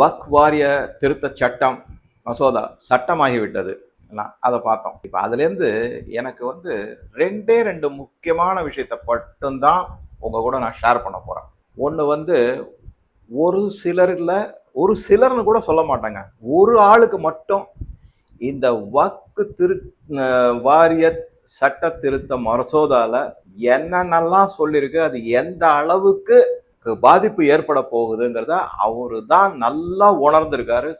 வக் வாரிய திருத்த சட்டம் மசோதா சட்டமாகிவிட்டது. நான் அதை பார்த்தோம். இப்போ அதுலேருந்து எனக்கு வந்து ரெண்டே ரெண்டு முக்கியமான விஷயத்தை மட்டும்தான் உங்கள் கூட நான் ஷேர் பண்ண போகிறேன் ஒன்று வந்து ஒரு சிலரில் ஒரு சிலர்னு கூட சொல்ல மாட்டாங்க. ஒரு ஆளுக்கு மட்டும் இந்த வக்கு திரு வாரிய சட்ட திருத்த மசோதாவில் என்னென்னலாம் சொல்லியிருக்கு அது எந்த அளவுக்கு பாதிப்பு ஏற்பட போகுதுங்கிறத அவர் தான் நல்லா உணர்ந்திருக்காரு.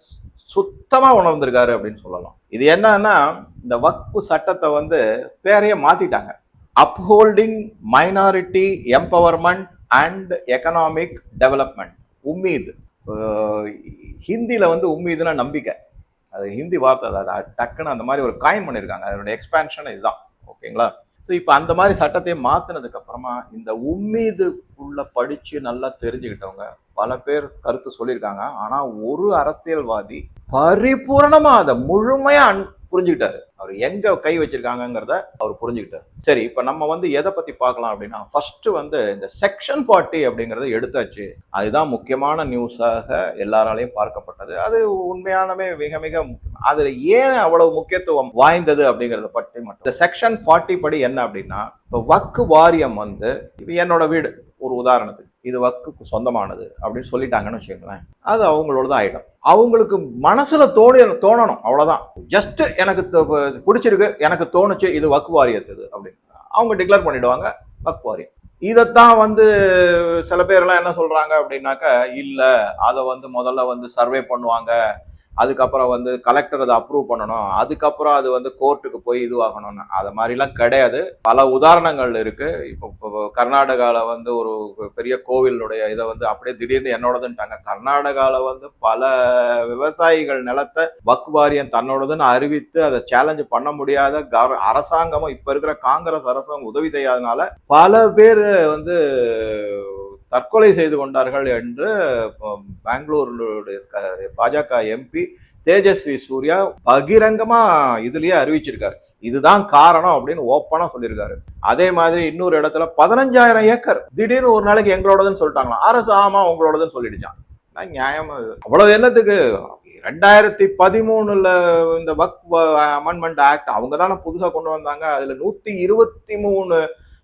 சுத்தமாக உணர்ந்திருக்காரு அப்படின்னு சொல்லலாம். இது என்னன்னா இந்த வக்பு சட்டத்தை வந்து பேரையே மாத்திட்டாங்க. Upholding minority empowerment and economic development Umeed. ஹிந்தியில் வந்து உம்மீதுன்னா நம்பிக்கை. அது ஹிந்தி வார்த்தை அது டக்குன்னு அந்த மாதிரி ஒரு காயின் பண்ணியிருக்காங்க. அதனுடைய எக்ஸ்பேன்ஷன் இதுதான். ஓகேங்களா? ஸோ இப்போ அந்த மாதிரி சட்டத்தை மாற்றினதுக்கப்புறமா இந்த இந்த உள்ள படித்து நல்லா தெரிஞ்சுக்கிட்டவங்க பல பேர் கருத்து சொல்லியிருக்காங்க. ஆனால் ஒரு அரசியல்வாதி பரிபூர்ணமாக அதை முழுமையாக அன்- புரிஞ்சுக்கிட்டாரு. அவர் எங்க கை வச்சிருக்காங்கிறத அவர் புரிஞ்சுக்கிட்டாரு. சரி இப்ப நம்ம வந்து எதை பத்தி பார்க்கலாம் அப்படின்னா ஃபர்ஸ்ட் வந்து இந்த செக்ஷன் ஃபார்ட்டி அப்படிங்கறத எடுத்தாச்சு. அதுதான் முக்கியமான நியூஸாக எல்லாராலையும் பார்க்கப்பட்டது. அது உண்மையானமே மிக மிக முக்கியம். அதுல ஏன் அவ்வளவு முக்கியத்துவம் வாய்ந்தது அப்படிங்கறத பற்றி மட்டும். இந்த செக்ஷன் ஃபார்ட்டி படி என்ன அப்படின்னா இப்போ வக்கு வாரியம் வந்து இது என்னோட வீடு ஒரு உதாரணத்துக்கு. இது வக்குக்கு சொந்தமானது அப்படின்னு சொல்லிட்டாங்கன்னு வச்சுக்கோங்களேன். அது அவங்களோட தான் ஆகிடும் அவங்களுக்கு மனசில் தோணி தோணணும். அவ்வளோதான் ஜஸ்ட் எனக்கு பிடிச்சிருக்கு எனக்கு தோணுச்சு இது வக்கு வாரியத்துது அப்படின்னு. அவங்க டிக்ளேர் பண்ணிடுவாங்க வக்கு வாரியம். இதைத்தான் வந்து சில பேர்லாம் என்ன சொல்கிறாங்க அப்படின்னாக்க இல்லை அதை வந்து முதல்ல வந்து சர்வே பண்ணுவாங்க. அதுக்கப்புறம் வந்து கலெக்டர் அதை அப்ரூவ் பண்ணணும். அதுக்கப்புறம் அது வந்து கோர்ட்டுக்கு போய் இதுவாகணும்னு. அது மாதிரிலாம் கிடையாது. பல உதாரணங்கள் இருக்கு. இப்போ கர்நாடகாவில் வந்து ஒரு பெரிய கோவிலுடைய இதை வந்து அப்படியே திடீர்னு என்னோடதுன்ட்டாங்க. கர்நாடகாவில் வந்து பல விவசாயிகள் நிலத்தை வக் வாரியம் தன்னோடதுன்னு அறிவித்து அதை சேலஞ்சு பண்ண முடியாத அரசாங்கமும் இப்போ இருக்கிற காங்கிரஸ் அரசாங்கம் உதவி செய்யாதனால பல பேர் வந்து தற்கொலை செய்து கொண்டார்கள் என்று பெங்களூருடைய க- பாஜக எம்பி தேஜஸ்வி சூர்யா பகிரங்கமா இதுலயே அறிவிச்சிருக்காரு. இதுதான் காரணம் அப்படின்னு ஓப்பனா சொல்லியிருக்காரு. அதே மாதிரி இன்னொரு இடத்துல பதினஞ்சாயிரம் ஏக்கர் திடீர்னு ஒரு நாளைக்கு எங்களோடதுன்னு சொல்லிட்டாங்களா அரசு ஆமா உங்களோடதுன்னு சொல்லிடுச்சான் நான் நியாயமா அவ்வளவு என்னத்துக்கு? ரெண்டாயிரத்தி பதிமூணுல இந்த வக் அமெண்ட்மெண்ட் ஆக்ட் அவங்க தானே புதுசா கொண்டு வந்தாங்க. அதுல நூத்தி இருபத்தி மூணு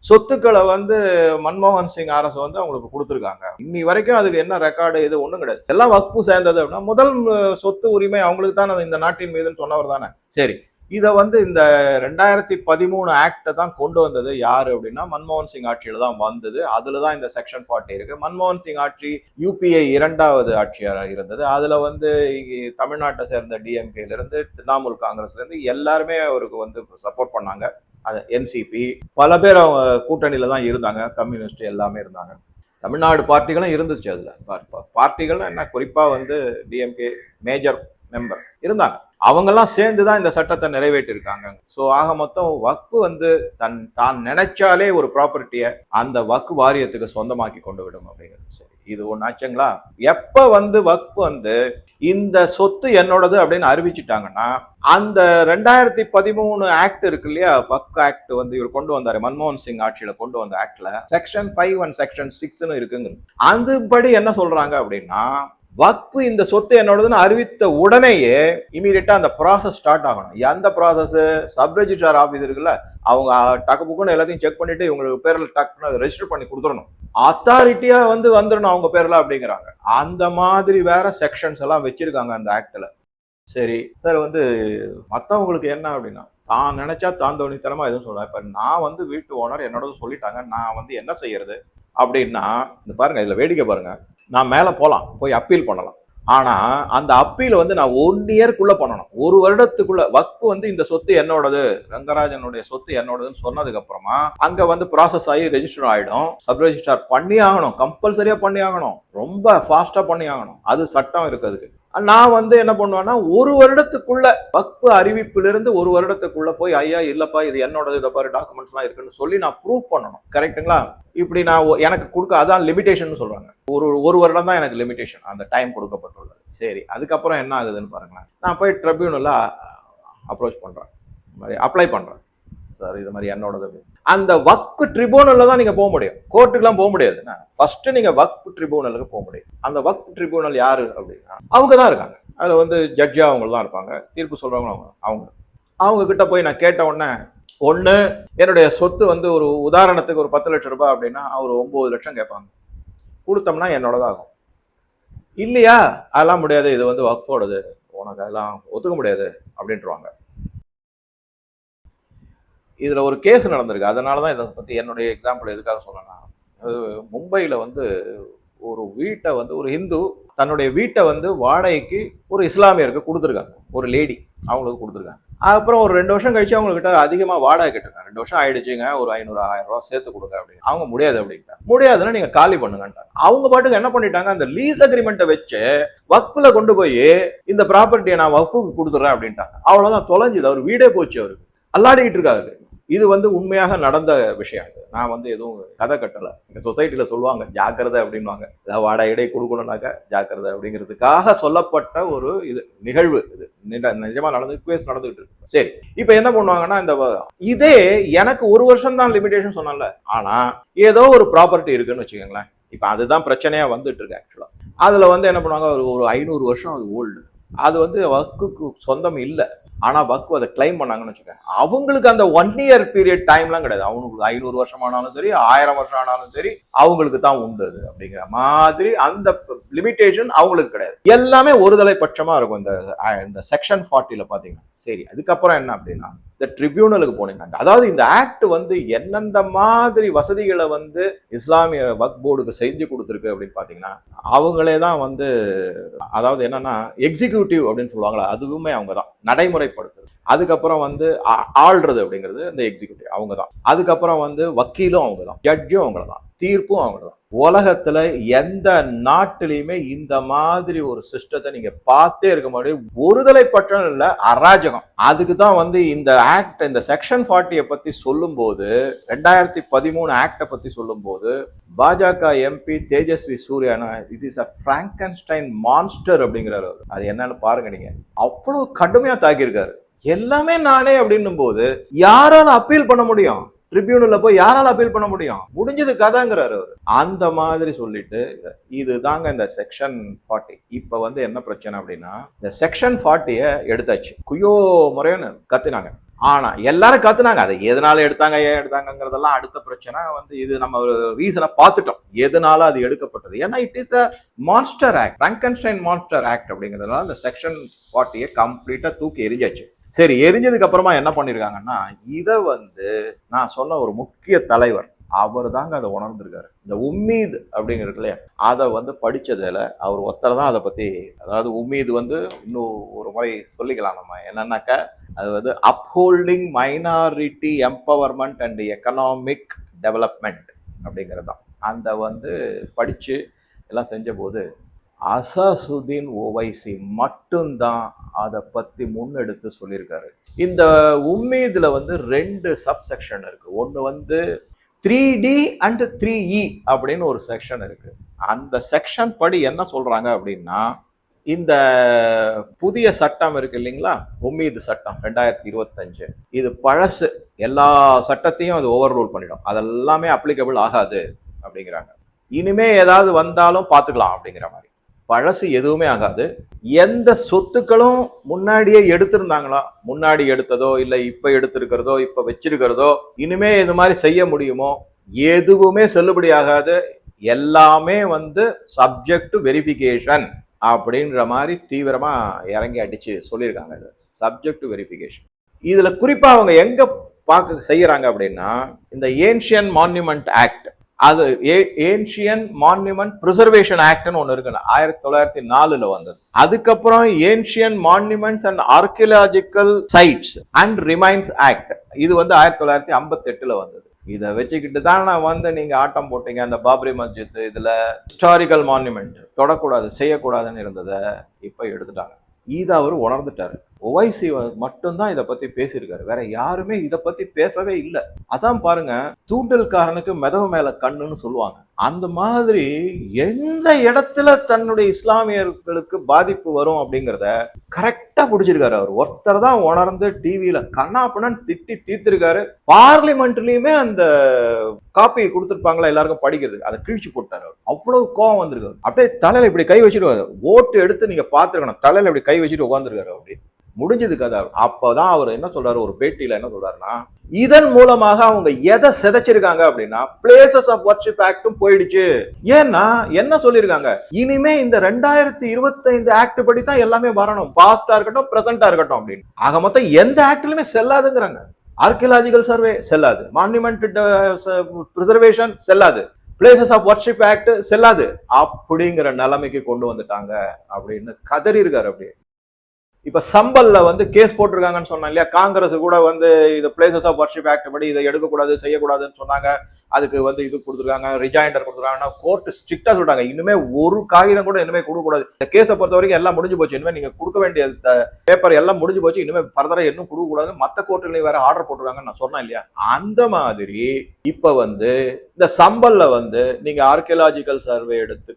சொத்துக்களை வந்து மன்மோகன் சிங் அரசு வந்து அவங்களுக்கு கொடுத்துருக்காங்க. இன்னி வரைக்கும் அதுக்கு என்ன ரெக்கார்டு இது ஒன்றும் கிடையாது. எல்லாம் வக்பு சேர்ந்தது அப்படின்னா முதல் சொத்து உரிமை அவங்களுக்கு தான் இந்த நாட்டின் மீதுன்னு சொன்னவர் தானே. சரி இதை வந்து இந்த ரெண்டாயிரத்தி பதிமூணு ஆக்டை தான் கொண்டு வந்தது யார் அப்படின்னா மன்மோகன் சிங் ஆட்சியில் தான் வந்தது. அதில் தான் இந்த செக்ஷன் ஃபார்ட்டி இருக்கு. மன்மோகன் சிங் ஆட்சி யூபிஐ இரண்டாவது ஆட்சியாக இருந்தது. அதில் வந்து தமிழ்நாட்டை சேர்ந்த டிஎம்கேலேருந்து திரிணாமுல் காங்கிரஸ்லேருந்து எல்லாருமே அவருக்கு வந்து சப்போர்ட் பண்ணாங்க. அது என்சிபி பல பேர் அவங்க கூட்டணியில் தான் இருந்தாங்க. கம்யூனிஸ்ட் எல்லாமே இருந்தாங்க. தமிழ்நாடு பார்ட்டிகளும் இருந்துச்சு அதில். பா- பார்ட்டிகள் என்ன? குறிப்பாக வந்து டிஎம்கே மேஜர் மெம்பர் இருந்தாங்க. அவங்கெல்லாம் சேர்ந்து தான் இந்த சட்டத்தை நிறைவேற்றிருக்காங்க. ஸோ ஆக மொத்தம் வக்கு வந்து தன் தான் நினைச்சாலே ஒரு ப்ராப்பர்ட்டியை அந்த வக்கு வாரியத்துக்கு சொந்தமாக்கி கொண்டு விடும் அப்படிங்கிறது. சரி இது ஒன்று ஆச்சுங்களா? எப்போ வந்து வக்கு வந்து இந்த சொத்து என்னோடது அப்படின்னு அறிவிச்சிட்டாங்கன்னா அந்த ரெண்டாயிரத்தி பதிமூணு ஆக்ட் இருக்கு இல்லையா? வக் ஆக்ட் வந்து இவர் கொண்டு வந்தார். மன்மோகன் சிங் ஆட்சியில் கொண்டு வந்த ஆக்ட்ல செக்ஷன் ஃபைவ் அண்ட் செக்ஷன் சிக்ஸ்னு இருக்குங்க. அதுபடி என்ன சொல்றாங்க அப்படின்னா வக்பு இந்த சொத்து என்னோடதுன்னு அறிவித்த உடனேயே இமீடியட்டா அந்த ப்ராசஸ் ஸ்டார்ட் ஆகணும். எந்த ப்ராசஸ் சப் ரெஜிஸ்ட்ரார் ஆஃபீஸ் இருக்குல்ல அவங்க டக்கு புக்குன்னு எல்லாத்தையும் செக் பண்ணிட்டு இவங்களுக்கு பேர்ல டக்குன்னு அதை ரெஜிஸ்டர் பண்ணி கொடுத்துடணும். அத்தாரிட்டியா வந்து வந்துடணும் அவங்க பேர்ல அப்படிங்கிறாங்க. அந்த மாதிரி வேற செக்ஷன்ஸ் எல்லாம் வச்சிருக்காங்க அந்த ஆக்டில் சரி சார் வந்து மற்றவங்களுக்கு என்ன அப்படின்னா தான் நினைச்சா தான் தோணித்தனமா எதுவும் சொல்றேன் இப்போ நான் வந்து வீட்டு ஓனர் என்னோட சொல்லிட்டாங்க நான் வந்து என்ன செய்யறது அப்படின்னா இந்த பாருங்க இதுல வேடிக்கை பாருங்க. நான் மேலே போகலாம் போய் அப்பீல் பண்ணலாம். ஆனால் அந்த அப்பீல் வந்து நான் ஒன் இயர்க்குள்ளே பண்ணணும். ஒரு வருடத்துக்குள்ள வக்கு வந்து இந்த சொத்து என்னோடது ரங்கராஜனுடைய சொத்து என்னோடதுன்னு சொன்னதுக்கு அப்புறமா வந்து ப்ராசஸ் ஆகி ரெஜிஸ்டர் ஆகிடும் சப் ரெஜிஸ்டார் பண்ணி ஆகணும் கம்பல்சரியாக பண்ணி ஆகணும். ரொம்ப ஃபாஸ்ட்டாக பண்ணி ஆகணும். அது சட்டம் இருக்கு அதுக்கு. நான் வந்து என்ன பண்ணுவேன்னா ஒரு வருடத்துக்குள்ள வக்பு அறிவிப்பிலிருந்து ஒரு வருடத்துக்குள்ள போய் ஐயா இல்லப்பா இது என்னோட இதை பாரு டாக்குமெண்ட்ஸ்லாம் இருக்குன்னு சொல்லி நான் ப்ரூவ் பண்ணணும். கரெக்ட்டுங்களா இப்படி நான் எனக்கு கொடுக்க அதான் லிமிடேஷன் சொல்றாங்க. ஒரு ஒரு வருடம் தான் எனக்கு லிமிடேஷன் அந்த டைம் கொடுக்கப்பட்டுள்ளது. சரி அதுக்கப்புறம் என்ன ஆகுதுன்னு பாருங்களேன். நான் போய் ட்ரிபியூனல்ல அப்ரோச் பண்ணுறேன் மாதிரி அப்ளை பண்ணுறேன் சார் இது மாதிரி என்னோடது. அப்படின்னு. அந்த வக்ஃபு ட்ரிபியூனல்ல தான் நீங்க போக முடியும். கோர்ட்டுக்கெல்லாம் போக முடியாது. ஃபர்ஸ்ட் நீங்க வக்ஃபு ட்ரிபியூனலுக்கு போக முடியும். அந்த வக்ஃபு ட்ரிபியூனல் யாரு அப்படின்னா அவங்க தான் இருக்காங்க. அதுல வந்து ஜட்ஜா அவங்க தான் இருப்பாங்க. தீர்ப்பு சொல்றவங்க அவங்க அவங்க. அவங்க கிட்ட போய் நான் கேட்ட உடனே ஒன்று என்னுடைய சொத்து வந்து ஒரு உதாரணத்துக்கு ஒரு பத்து லட்சம் ரூபாய் அப்படின்னா அவர் ஒம்பது லட்சம் கேட்பாங்க. கொடுத்தோம்னா என்னோடதாகும். இல்லையா? அதெல்லாம் முடியாது. இது வந்து வக்ஃபோடது. உனக்கு அதெல்லாம் ஒத்துக்க முடியாது. அப்படின்ட்டுருவாங்க இதில் ஒரு கேஸ் நடந்திருக்கு. அதனால தான் இதை பற்றி என்னுடைய எக்ஸாம்பிள் எதுக்காக சொல்லணும்னா அது மும்பையில் வந்து ஒரு வீட்டை வந்து ஒரு ஹிந்து தன்னுடைய வீட்டை வந்து வாடகைக்கு ஒரு இஸ்லாமியருக்கு கொடுத்துருக்காங்க. ஒரு லேடி அவங்களுக்கு கொடுத்துருக்காங்க. அப்புறம் ஒரு ரெண்டு வருஷம் கழிச்சு அவங்கக்கிட்ட அதிகமாக வாடகை கேட்டிருக்காங்க. ரெண்டு வருஷம் ஆயிடுச்சுங்க ஒரு ஐநூறு ஆயிரம் ரூபாய் சேர்த்து கொடுங்க அப்படின்னு. அவங்க முடியாது அப்படின்ட்டாங்க. முடியாதுன்னா நீங்கள் காலி பண்ணுங்கன்ட்டாங்க. அவங்க பாட்டுக்கு என்ன பண்ணிட்டாங்க அந்த லீஸ் அக்ரிமெண்ட்டை வச்சு வக்ஃபுல கொண்டு போய் இந்த ப்ராப்பர்ட்டியை நான் வக்ஃபுக்கு கொடுத்துட்றேன் அப்படின்ட்டாங்க. அவ்வளோதான் தொலைஞ்சுது. அவர் வீடே போச்சு அவருக்கு. அல்லாடிக்கிட்டு இருக்காரு. இது வந்து உண்மையாக நடந்த விஷயம் இது. நான் வந்து எதுவும் கதை கட்டலை. எங்கள் சொசைட்டியில் சொல்லுவாங்க ஜாக்கிரதை அப்படின்வாங்க ஏதாவது வாடகை இடை கொடுக்கணும்னாக்க ஜாக்கிரதை அப்படிங்கிறதுக்காக சொல்லப்பட்ட ஒரு இது நிகழ்வு இது. நிஜமாக நடந்து கேஸ் நடந்துகிட்டு இருக்கு. சரி இப்போ என்ன பண்ணுவாங்கன்னா இந்த இதே எனக்கு ஒரு வருஷம் தான் லிமிடேஷன் சொன்னால ஆனால் ஏதோ ஒரு ப்ராப்பர்ட்டி இருக்குன்னு வச்சுக்கோங்களேன். இப்போ அதுதான் பிரச்சனையாக வந்துட்டு இருக்கு ஆக்சுவலாக அதில் வந்து என்ன பண்ணுவாங்க ஒரு ஒரு ஐநூறு வருஷம் அது ஓல்டு அது வந்து வக்குக்கு சொந்தம் இல்லை. ஆனால் வக்கு அதை கிளைம் பண்ணாங்கன்னு வச்சுக்கோங்க. அவங்களுக்கு அந்த ஒன் இயர் பீரியட் டைம்லாம் கிடையாது. அவங்களுக்கு ஐநூறு வருஷம் ஆனாலும் சரி ஆயிரம் வருஷம் ஆனாலும் சரி அவங்களுக்கு தான் உண்டு அது அப்படிங்கிற மாதிரி அந்த லிமிட்டேஷன் அவங்களுக்கு கிடையாது. எல்லாமே ஒருதலை தலைப்பட்சமாக இருக்கும் இந்த இந்த செக்ஷன் ஃபார்ட்டியில் பார்த்தீங்கன்னா சரி அதுக்கப்புறம் என்ன அப்படின்னா இந்த ட்ரிபியூனலுக்கு போனீங்க அதாவது இந்த ஆக்ட் வந்து எந்தெந்த மாதிரி வசதிகளை வந்து இஸ்லாமிய வக் போர்டுக்கு செஞ்சு கொடுத்துருக்கு அப்படின்னு பார்த்தீங்கன்னா அவங்களே தான் வந்து அதாவது என்னன்னா எக்ஸிக்யூட்டிவ் அப்படின்னு சொல்லுவாங்களா அதுவுமே அவங்க தான். நடைமுறைப்படுத்துறது. அதுக்கப்புறம் வந்து ஆள்றது அப்படிங்கிறது இந்த எக்ஸிக்யூட்டிவ் அவங்க தான். அதுக்கப்புறம் வந்து வக்கீலும் அவங்க தான். ஜட்ஜும் அவங்க தான். தீர்ப்பும் அவங்க தான். உலகத்துல எந்த நாட்டிலையுமே இந்த மாதிரி ஒரு சிஸ்டத்தை நீங்க பார்த்தே இருக்க முடியும் ஒருதலை பட்சம் இல்ல அராஜகம். அதுக்கு தான் வந்து இந்த ஆக்ட் இந்த செக்ஷன் ஃபார்ட்டியை பத்தி சொல்லும்போது ரெண்டாயிரத்தி பதிமூணு ஆக்டை பத்தி சொல்லும்போது பாஜக MP Tejasvi சூர்யானா it is a Frankenstein monster அப்படிங்கிறாரு அவர். அது என்னன்னு பாருங்க நீங்க. அவ்வளவு கடுமையா தாக்கியிருக்காரு. எல்லாமே நானே அப்படின்னும் போது யாரால அப்பீல் பண்ண முடியும்? ட்ரிபியூனல்ல போய் யாரால அப்பீல் பண்ண முடியும்? முடிஞ்சது கதாங்கிறாரு அவர். அந்த மாதிரி சொல்லிட்டு இதுதாங்க இந்த செக்ஷன் ஃபார்ட்டி இப்ப வந்து என்ன பிரச்சனை அப்படின்னா இந்த செக்ஷன் ஃபார்ட்டியை எடுத்தாச்சு. குயோ முறைன்னு கத்துனாங்க. ஆனா எல்லாரும் கத்துனாங்க. அதை எதனால எடுத்தாங்க ஏன் எடுத்தாங்கங்கிறதெல்லாம் அடுத்த பிரச்சனை. வந்து இது நம்ம ரீசனை பார்த்துட்டோம். எதனால அது எடுக்கப்பட்டது? ஏன்னா it is a monster act Frankenstein monster act அப்படிங்கிறதுனால இந்த செக்ஷன் ஃபார்ட்டியை கம்ப்ளீட்டா தூக்கி எரிஞ்சாச்சு சரி எரிஞ்சதுக்கு அப்புறமா என்ன பண்ணிருக்காங்கன்னா இதை வந்து நான் சொன்ன ஒரு முக்கிய தலைவர் அவர் தாங்க அதை உணர்ந்திருக்காரு. இந்த உம்மீது அப்படிங்கிறது இல்லையா அதை வந்து படித்ததில் அவர் ஒத்தரை தான் அதை பற்றி அதாவது உம்மீது வந்து இன்னும் ஒரு முறை சொல்லிக்கலாம் நம்ம. என்னன்னாக்கா அது வந்து upholding minority empowerment and economic development அப்படிங்கிறது தான். அந்த வந்து படித்து எல்லாம் செஞ்ச போது அசாசுதீன் ஓவைசி மட்டும்தான் அதை பற்றி முன்னெடுத்து சொல்லியிருக்காரு. இந்த உம்மீதில் வந்து ரெண்டு சப் செக்ஷன் இருக்குது ஒன்று வந்து three D and three E அப்படின்னு ஒரு செக்ஷன் இருக்குது அந்த செக்ஷன் படி என்ன சொல்கிறாங்க அப்படின்னா இந்த புதிய சட்டம் இருக்கு இல்லைங்களா? உம்மீது சட்டம் ரெண்டாயிரத்தி இருபத்தஞ்சு. இது பழசு. எல்லா சட்டத்தையும் அது ஓவர் ரூல் பண்ணிடும். அதெல்லாமே அப்ளிகபிள் ஆகாது அப்படிங்கிறாங்க. இனிமே ஏதாவது வந்தாலும் பார்த்துக்கலாம் அப்படிங்கிற மாதிரி. பழசு எதுவுமே ஆகாது. எந்த சொத்துக்களும் முன்னாடியே எடுத்திருந்தாங்களா? முன்னாடி எடுத்ததோ இல்லை இப்போ எடுத்திருக்கிறதோ இப்போ வச்சிருக்கிறதோ இனிமே இது மாதிரி செய்ய முடியுமோ? எதுவுமே செல்லுபடி ஆகாது. எல்லாமே வந்து சப்ஜெக்ட் டு வெரிஃபிகேஷன் அப்படின்ற மாதிரி தீவிரமாக இறங்கி அடித்து சொல்லியிருக்காங்க இது. சப்ஜெக்ட் டு வெரிஃபிகேஷன் இதில் குறிப்பாக அவங்க எங்கே பார்க்க செய்கிறாங்க அப்படின்னா இந்த ஏன்ஷியன் மான்யூமெண்ட் ஆக்ட் அது ஏன்ஷியன் மான்யூமெண்ட் ப்ரிசர்வேஷன் ஆக்ட்னு ஒன்று இருக்குன்னு ஆயிரத்தி தொள்ளாயிரத்தி நாலுல வந்தது. அதுக்கப்புறம் ancient monuments and archaeological sites and remains act இது வந்து ஆயிரத்தி தொள்ளாயிரத்தி ஐம்பத்தி எட்டுல வந்தது. இதை வச்சுக்கிட்டு தான் நான் வந்து நீங்க ஆட்டம் போட்டீங்க. அந்த பாப்ரி மஸ்ஜித் இதுல ஹிஸ்டாரிக்கல் மான்யூமெண்ட் தொடக்கூடாது செய்யக்கூடாதுன்னு இருந்ததை இப்போ எடுத்துட்டாங்க. ஈதா அவர் உணர்ந்துட்டாரு. ஒவைசி மட்டும்தான் இதை பத்தி பேசியிருக்காரு. வேற யாருமே இதை பத்தி பேசவே இல்லை. அதான் பாருங்க தூண்டல்காரனுக்கு மெதவு மேல கண்ணுன்னு சொல்லுவாங்க. அந்த மாதிரி எந்த இடத்துல தன்னுடைய இஸ்லாமியர்களுக்கு பாதிப்பு வரும் அப்படிங்கிறத கரெக்டா பிடிச்சிருக்காரு அவர். ஒருத்தர் தான் உணர்ந்து டிவியில கண்ணாப்பண்ணன் திட்டி தீர்த்திருக்காரு. பார்லிமெண்ட்லயுமே அந்த காப்பி கொடுத்துருப்பாங்களா எல்லாருக்கும் படிக்கிறதுக்கு அதை கிழிச்சு போட்டாரு அவர். அவ்வளவு கோவம் வந்திருக்காரு. அப்படியே தலையில இப்படி கை வச்சுட்டு ஓட்டு எடுத்து நீங்க பாத்துருக்கணும் தலையில இப்படி கை வச்சுட்டு உட்காந்துருக்காரு அப்படி முடிஞ்சது கதை அப்போதான் அவர் என்ன சொல்றாரு? ஒரு பேட்டியில என்ன சொல்றாருன்னா இதன் மூலமாக அவங்க எதை சிதைச்சிருக்காங்க அப்படின்னா பிளேசஸ் ஆஃப் ஒர்ஷிப் ஆக்டும் போயிடுச்சு. ஏன்னா என்ன சொல்லியிருக்காங்க? இனிமே இந்த ரெண்டாயிரத்தி இருபத்தைந்து ஆக்ட் படி தான் எல்லாமே வரணும். பாஸ்டா இருக்கட்டும் பிரசண்டா இருக்கட்டும் அப்படின்னு. ஆக மொத்தம் எந்த ஆக்ட்லயுமே செல்லாதுங்கிறாங்க. ஆர்கியலாஜிக்கல் சர்வே செல்லாது. மான்யூமெண்ட் ப்ரிசர்வேஷன் uh, செல்லாது. பிளேசஸ் ஆஃப் ஒர்ஷிப் ஆக்ட் செல்லாது. அப்படிங்கிற நிலைமைக்கு கொண்டு வந்துட்டாங்க அப்படின்னு கதறி இருக்காரு அப்படியே. இப்போ சம்பல்ல வந்து கேஸ் போட்டிருக்காங்கன்னு சொன்னேன் இல்லையா? காங்கிரஸ் கூட வந்து இது பிளேசஸ் ஆஃப் வர்ஷிப் ஆக்ட் படி இதை எடுக்கக்கூடாது செய்யக்கூடாதுன்னு சொன்னாங்க. அதுக்கு வந்து இது கொடுத்துருக்காங்க ரிஜாயிண்டர் கொடுத்துருக்காங்கன்னா கோர்ட் ஸ்ட்ரிக்டாக சொல்றாங்க இனிமே ஒரு காகிதம் கூட இனிமே கொடுக்கக்கூடாது. இந்த கேஸை பொறுத்த வரைக்கும் எல்லாம் முடிஞ்சு போச்சு. இனிமேல் நீங்கள் கொடுக்க வேண்டிய பேப்பர் எல்லாம் முடிஞ்சு போச்சு. இனிமேல் ஃபர்தரா இன்னும் கொடுக்கக்கூடாது மற்ற மத்த கோர்ட்டுகளையும் வேற ஆர்டர் போட்டுருக்காங்கன்னு நான் சொன்னேன் இல்லையா? அந்த மாதிரி இப்போ வந்து இந்த சம்பல்ல வந்து நீங்கள் ஆர்கியலாஜிக்கல் சர்வே எடுத்து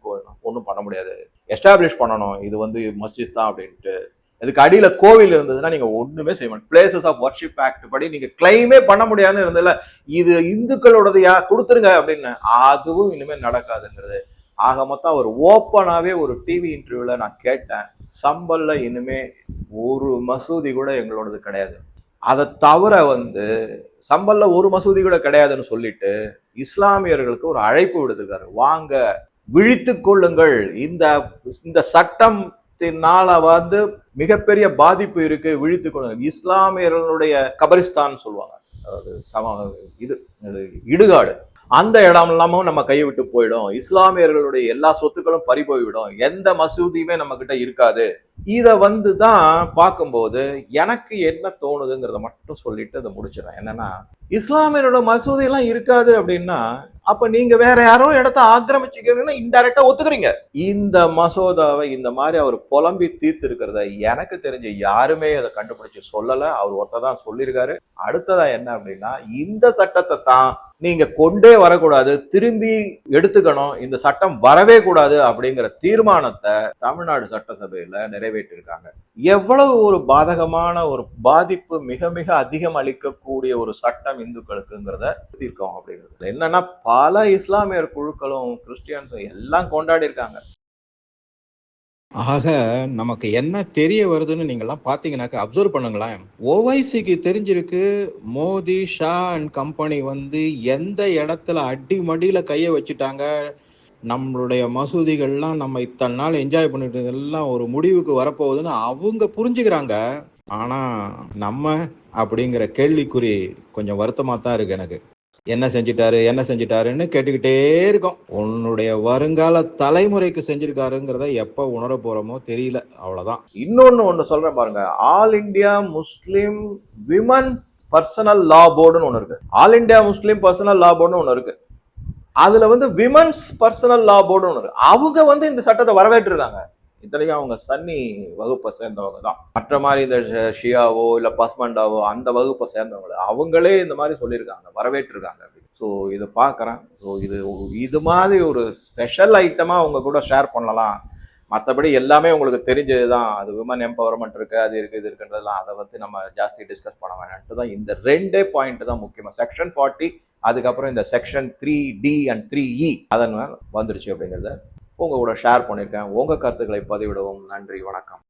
ஒன்றும் பண்ண முடியாது. எஸ்டாப்ளிஷ் பண்ணணும். இது வந்து மஸ்ஜித் தான் அப்படின்ட்டு. இதுக்கு அடியில கோவில் இருந்ததுன்னா நீங்க ஒண்ணுமே செய்ய மாட்டேன் பிளேசஸ் ஆஃப் ஒர்ஷிப் ஆக்ட் படி நீங்க கிளைமே பண்ண முடியாதுன்னு இருந்ததுல இது இந்துக்களோடது யா கொடுத்துருங்க அப்படின்னு. அதுவும் இனிமே நடக்காதுங்கிறது. ஆக மொத்தம் அவர் ஓப்பனாவே ஒரு டிவி இன்டர்வியூல நான் கேட்டேன். சம்பல்ல இனிமே ஒரு மசூதி கூட எங்களோடது கிடையாது. அதை தவிர வந்து சம்பல்ல ஒரு மசூதி கூட கிடையாதுன்னு சொல்லிட்டு இஸ்லாமியர்களுக்கு ஒரு அழைப்பு விடுத்துருக்காரு. வாங்க விழித்து கொள்ளுங்கள். இந்த இந்த சட்டம் இஸ்லாத்தினால வந்து மிகப்பெரிய பாதிப்பு இருக்கு விழித்து கொள்ளுங்க இஸ்லாமியர்களுடைய கபரிஸ்தான் சொல்லுவாங்க. அதாவது சம இது இடுகாடு. அந்த இடம் இல்லாமல் நம்ம கைவிட்டு போயிடும். இஸ்லாமியர்களுடைய எல்லா சொத்துக்களும் பறி போய்விடும் எந்த மசூதியுமே நம்ம கிட்ட இருக்காது. இதை வந்து தான் பார்க்கும்போது எனக்கு என்ன தோணுதுங்கிறத மட்டும் சொல்லிட்டு அதை முடிச்சிடறேன். என்னன்னா இஸ்லாமியரோட மசூதையெல்லாம் இருக்காது அப்படின்னா அப்ப நீங்க வேற யாரோ இடத்த ஆக்கிரமிச்சுக்கிறீங்கன்னா இன்டைரக்டா ஒத்துக்கிறீங்க. இந்த மசோதாவை இந்த மாதிரி அவர் புலம்பி தீர்த்து இருக்கிறத எனக்கு தெரிஞ்ச யாருமே அதை கண்டுபிடிச்சு சொல்லல. அவர் ஒருத்தர் தான் சொல்லியிருக்காரு. அடுத்ததா என்ன அப்படின்னா இந்த சட்டத்தை தான் நீங்க கொண்டே வரக்கூடாது. திரும்பி எடுத்துக்கணும். இந்த சட்டம் வரவே கூடாது அப்படிங்கிற தீர்மானத்தை தமிழ்நாடு சட்டசபையில நிறைவேற்றிருக்காங்க. எவ்வளவு ஒரு பாதகமான ஒரு பாதிப்பு மிக மிக அதிகம் அளிக்கக்கூடிய ஒரு சட்டம் இந்துக்களுக்குங்கிறத தீர்க்கும் அப்படிங்கிறது. என்னன்னா பல இஸ்லாமியர் குழுக்களும் கிறிஸ்டியன்ஸும் எல்லாம் கொண்டாடி இருக்காங்க ஆக நமக்கு என்ன தெரிய வருதுன்னு நீங்கெல்லாம் பார்த்தீங்கன்னாக்க அப்சர்வ் பண்ணுங்களேன். ஓவைசிக்கு தெரிஞ்சிருக்கு மோடி ஷா அண்ட் கம்பெனி வந்து எந்த இடத்துல அடிமடியில் கையை வச்சுட்டாங்க நம்மளுடைய மசூதிகள்லாம் நம்ம இத்தனை நாள் என்ஜாய் பண்ணிட்டு எல்லாம் ஒரு முடிவுக்கு வரப்போகுதுன்னு அவங்க புரிஞ்சுக்கிறாங்க. ஆனா நம்ம அப்படிங்கிற கேள்விக்குறி கொஞ்சம் வருத்தமா தான் இருக்கு எனக்கு. என்ன செஞ்சிட்டாரு என்ன செஞ்சிட்டாருன்னு கேட்டுக்கிட்டே இருக்கோம். உன்னுடைய வருங்கால தலைமுறைக்கு செஞ்சிருக்காருங்கிறத எப்ப உணர போறோமோ தெரியல அவ்வளவுதான். இன்னொன்னு ஒண்ணு சொல்றேன் பாருங்க. All India Muslim women personal law போர்டுன்னு ஒன்று இருக்கு. All India Muslim personal law போர்டுன்னு ஒன்று இருக்கு. அதுல வந்து விமன்ஸ் பர்சனல் லா போர்டுன்னு அவங்க வந்து இந்த சட்டத்தை வரவேற்றிருக்காங்க. இத்தனைக்கும் அவங்க சன்னி வகுப்பை சேர்ந்தவங்க தான். மற்ற மாதிரி இந்த ஷியாவோ இல்ல பஸ்மண்டாவோ அந்த வகுப்பை சேர்ந்தவங்க அவங்களே இந்த மாதிரி சொல்லியிருக்காங்க வரவேற்றிருக்காங்க ஸோ இதை பார்க்குறேன். ஸோ இது இது மாதிரி ஒரு ஸ்பெஷல் ஐட்டமாக அவங்க கூட ஷேர் பண்ணலாம். மற்றபடி எல்லாமே உங்களுக்கு தெரிஞ்சது தான். அது விமன் எம்பவர்மெண்ட் இருக்குது அது இருக்குது இது இருக்குன்றதுலாம் அதை வந்து நம்ம ஜாஸ்தி டிஸ்கஸ் பண்ண வேணான்ட்டு தான் இந்த ரெண்டே பாயிண்ட் தான் முக்கியமாக செக்ஷன் ஃபார்ட்டி அதுக்கப்புறம் இந்த section three D and three E அதன் வந்துருச்சு அப்படிங்கிறத உங்கள் கூட ஷேர் பண்ணியிருக்கேன். உங்கள் கருத்துக்களை பதிவிடவும் நன்றி. வணக்கம்.